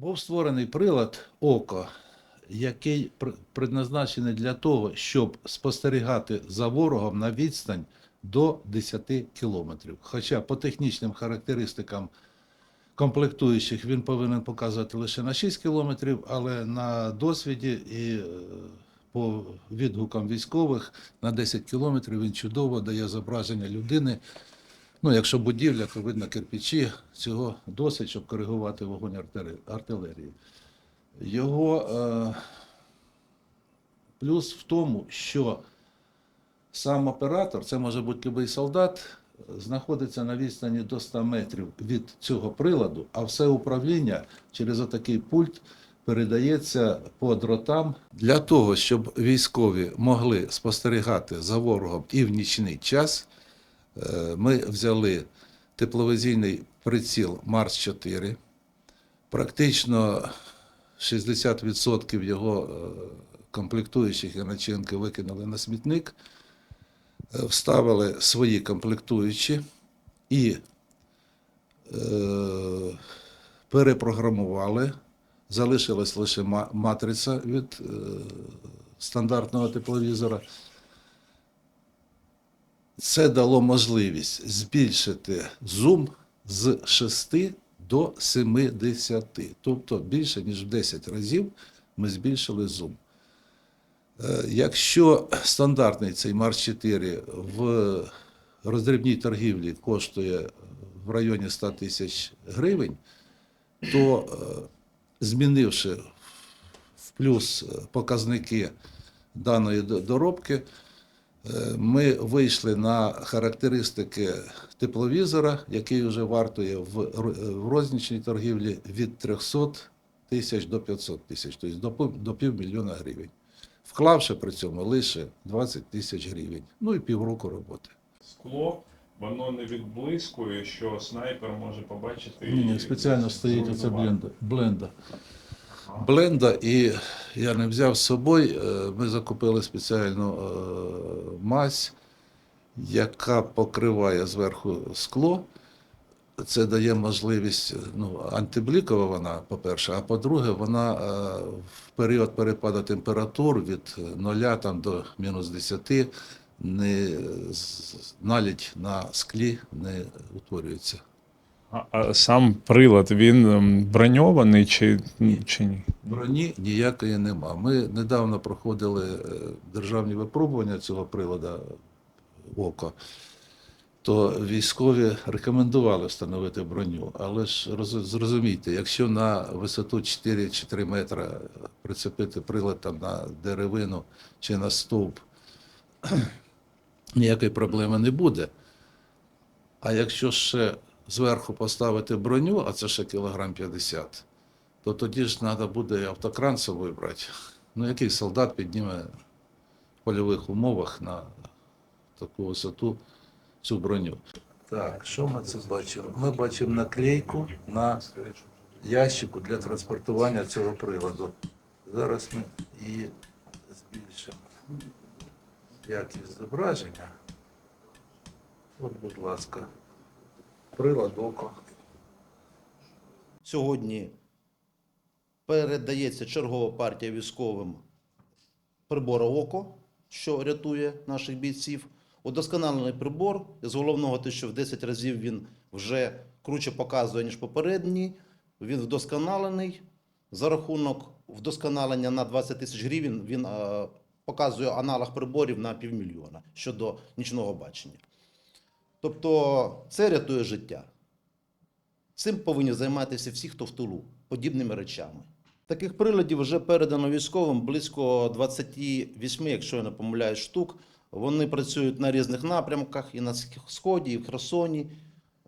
Був створений прилад ОКО, який пр- предназначений для того, щоб спостерігати за ворогом на відстань до 10 кілометрів. Хоча по технічним характеристикам комплектуючих він повинен показувати лише на 6 кілометрів, але на досвіді і е, по відгукам військових на 10 кілометрів він чудово дає зображення людини. Ну, якщо будівля, то видно кирпичі. Цього досить, щоб коригувати вогонь артилерії. Його е, плюс в тому, що сам оператор, це може бути будь-який солдат, знаходиться на відстані до 100 метрів від цього приладу, а все управління через отакий пульт передається по дротам для того, щоб військові могли спостерігати за ворогом і в нічний час. Е, Ми взяли тепловізійний приціл Марс 4. Практично 60% його е, комплектуючих і начинки викинули на смітник, е, вставили свої комплектуючі і перепрограмували. Залишилась лише матриця від стандартного тепловізора. Це дало можливість збільшити зум з 6 до 70. Тобто більше ніж в 10 разів ми збільшили зум. Е, Якщо стандартний цей Марс 4 в роздрібній торгівлі коштує в районі 100 тисяч гривень, то е, змінивши в плюс показники даної доробки, Ми вийшли на характеристики тепловізора, який вже вартує в рознічній торгівлі від 300 тисяч до 500 тисяч, тобто до пів- до півмільйона гривень, вклавши при цьому лише 20 тисяч гривень, ну і півроку роботи. Скло, воно не відблискує, що снайпер може побачити. Ні, ні, спеціально стоїть оце бленда. бленда. Бленда, і я не взяв з собою. е, Ми закупили спеціальну е, мазь, яка покриває зверху скло. Це дає можливість, ну, антиблікова вона, по-перше, а по-друге, вона е, в період перепаду температур від 0 там, до мінус 10 не, налідь на склі не утворюється. А, сам прилад він ем, броньований чи, чи ні? Броні ніякої нема. Ми недавно проходили е, державні випробування цього прилада ОКО, то військові рекомендували встановити броню. Але ж зрозумійте, якщо на висоту 4 чи 3 метра прицепити прилад там, на деревину чи на стовп, ніякої проблеми не буде. А якщо ще зверху поставити броню, а це ще кілограм 50, то тоді ж треба буде автокран собою брати. Ну, який солдат підніме в польових умовах на таку висоту цю броню. Так, що ми це бачимо? Ми бачимо наклейку на ящику для транспортування цього приладу. Зараз ми її збільшимо. Якість зображення. От, будь ласка, прилад око. Сьогодні передається чергова партія військовим прибора ОКО, що рятує наших бійців. Удосконалений прибор з головного те, що в 10 разів він вже круче показує, ніж попередній. Він вдосконалений. За рахунок вдосконалення на 20 тисяч гривень він е, показує аналог приборів на півмільйона щодо нічного бачення. Тобто це рятує життя. Цим повинні займатися всі, хто в тилу, подібними речами. Таких приладів вже передано військовим близько 28, якщо я не помиляюсь, штук. Вони працюють на різних напрямках і на Сході, і в Херсоні.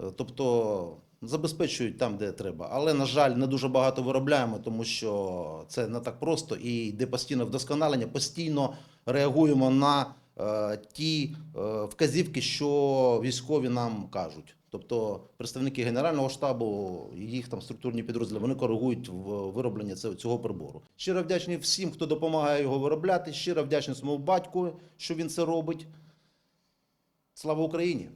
Е, Тобто забезпечують там, де треба. Але, на жаль, не дуже багато виробляємо, тому що це не так просто і йде постійне вдосконалення. Постійно реагуємо на ті е, вказівки, що військові нам кажуть. Тобто представники Генерального штабу, їх там структурні підрозділи, вони коригують в вироблення цього прибору. Щиро вдячні всім, хто допомагає його виробляти. Щиро вдячні своєму батьку, що він це робить. Слава Україні!